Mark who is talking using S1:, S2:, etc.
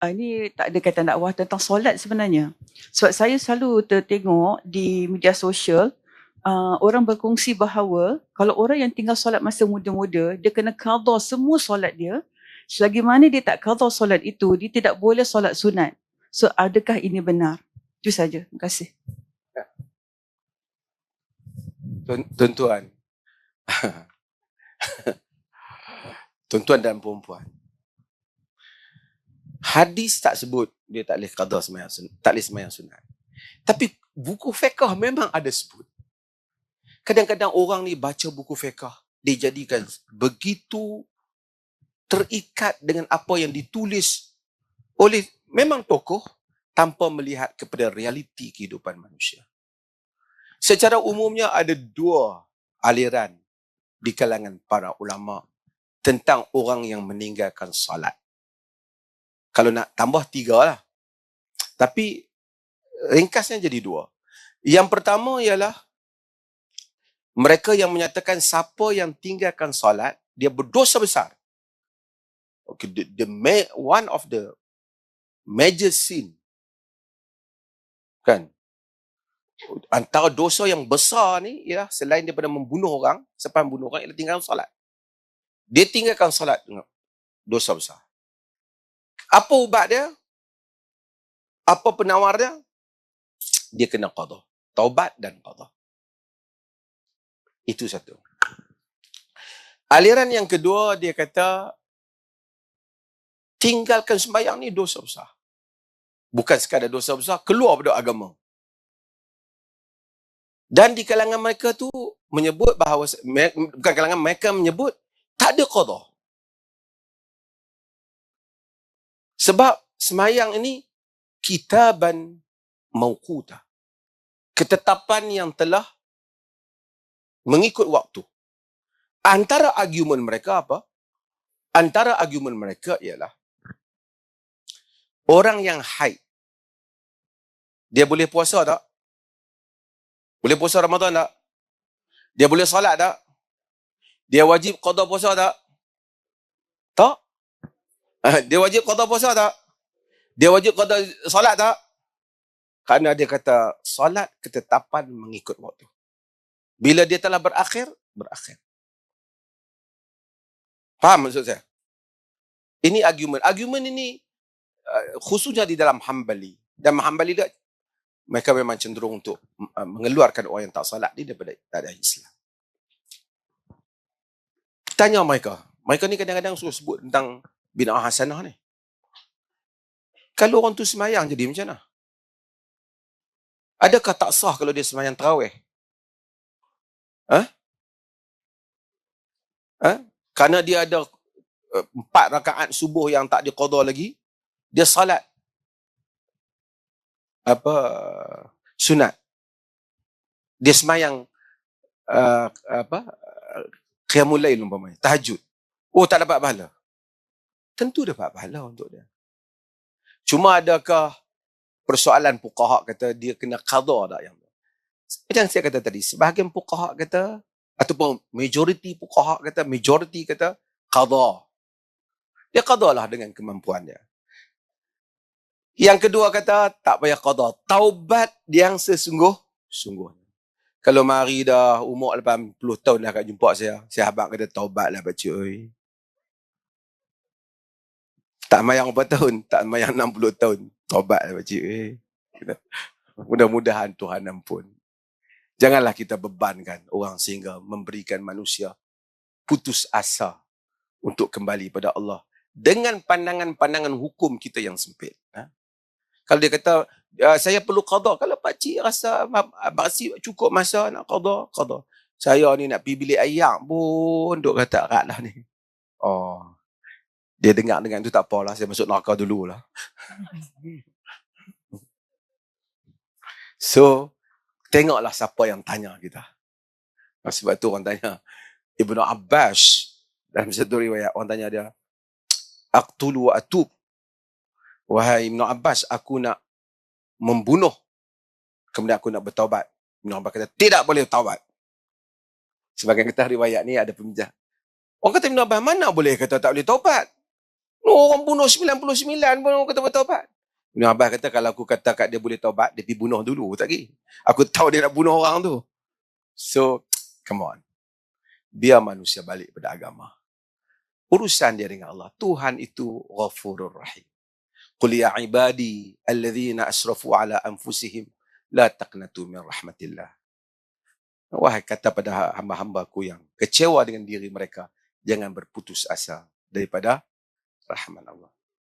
S1: uh, ini tak ada kaitan dakwah tentang solat sebenarnya. Sebab saya selalu tertengok di media sosial uh, orang berkongsi bahawa kalau orang yang tinggal solat masa muda-muda, dia kena qada semua solat dia. Selagi mana dia tak qada solat itu, dia tidak boleh solat sunat. So adakah ini benar? Itu saja. Terima kasih.
S2: Tuan-tuan. Tuan-tuan dan perempuan. Hadis tak sebut dia tak boleh qada sembahyang sunat, tak boleh sembahyang sunat. Tapi buku fiqh memang ada sebut. Kadang-kadang orang ni baca buku fiqh, dia jadikan begitu terikat dengan apa yang ditulis oleh memang tokoh tanpa melihat kepada realiti kehidupan manusia. Secara umumnya ada dua aliran di kalangan para ulama tentang orang yang meninggalkan salat. Kalau nak tambah tiga lah. Tapi ringkasnya jadi dua. Yang pertama ialah mereka yang menyatakan siapa yang tinggalkan solat, dia berdosa besar. Okay, the, the one of the major sin. Kan? Antara dosa yang besar ni ialah selain daripada membunuh orang, sebab membunuh orang ialah tinggalkan solat. Dia tinggalkan solat dosa besar. Apa ubat dia? Apa penawar dia? Kena qada. Taubat dan qada. Itu satu. Aliran yang kedua dia kata tinggalkan sembahyang ni dosa besar. Bukan sekadar dosa besar, keluar pada agama. Dan di kalangan mereka tu menyebut bahawa bukan kalangan mereka menyebut tak ada qada. Sebab semayang ini kitaban mauquta. Ketetapan yang telah mengikut waktu. Antara argumen mereka apa? Antara argumen mereka ialah orang yang haid dia boleh puasa tak? Boleh puasa Ramadan tak? Dia boleh salat tak? Dia wajib qada puasa tak? Tak? Dia wajib qada puasa tak? Dia wajib qada salat tak? Kerana dia kata salat ketetapan mengikut waktu. Bila dia telah berakhir, berakhir. Faham maksud saya? Ini argumen. Argumen ini uh, khususnya di dalam Hambali. Dan Hambali dia, mereka memang cenderung untuk uh, mengeluarkan orang yang tak salat ni daripada ada Islam. Tanya mereka. Mereka ni kadang-kadang suka sebut tentang bina'ah hasanah ni. Kalau orang tu semayang jadi macam mana? Adakah tak sah kalau dia semayang terawih? Ha? Ha? Karena dia ada uh, empat rakaat subuh yang tak diqada lagi, dia salat apa sunat. Dia semayang uh, apa qiyamul lail umpamanya, tahajud. Oh tak dapat pahala. Tentu dapat pahala untuk dia. Cuma adakah persoalan fuqaha kata dia kena qada tak yang yang saya kata tadi, sebahagian fuqaha kata, ataupun majoriti fuqaha kata, majoriti kata, qadha. Dia qadha lah dengan kemampuan dia. Yang kedua kata, tak payah qadha. Taubat yang sesungguh, sungguh. Kalau mari dah umur 80 tahun dah kat jumpa saya, saya habang kata taubat lah baca. Oi. Tak mayang berapa tahun, tak mayang 60 tahun. Taubat lah baca. Oi. Mudah-mudahan Tuhan ampun. Janganlah kita bebankan orang sehingga memberikan manusia putus asa untuk kembali pada Allah dengan pandangan-pandangan hukum kita yang sempit. Ha? Kalau dia kata, ya, saya perlu qada. Kalau Pak Cik rasa Cik cukup masa nak qada, qada. Saya ni nak pergi bilik ayam pun duk kata kat lah ni. Oh. Dia dengar dengan tu tak apalah. Saya masuk neraka dulu lah. so, Tengoklah siapa yang tanya kita. Sebab tu orang tanya. Ibnu Abbas. Dalam satu riwayat. Orang tanya dia. Aqtulu wa atub. Wahai Ibnu Abbas. Aku nak membunuh. Kemudian aku nak bertaubat. Ibnu Abbas kata. Tidak boleh taubat. Sebagai kita riwayat ni ada pemijah. Orang kata Ibnu Abbas. Mana boleh kata tak boleh taubat? No, orang bunuh 99 pun orang kata bertaubat. Ibn Abbas kata kalau aku kata kat dia boleh taubat, dia pergi bunuh dulu. Tak lagi. Aku tahu dia nak bunuh orang tu. So, come on. Biar manusia balik pada agama. Urusan dia dengan Allah. Tuhan itu ghafurur rahim. Qul ya ibadi alladhina asrafu ala anfusihim la taqnatu min rahmatillah. Wahai kata pada hamba-hambaku yang kecewa dengan diri mereka, jangan berputus asa daripada rahmat Allah.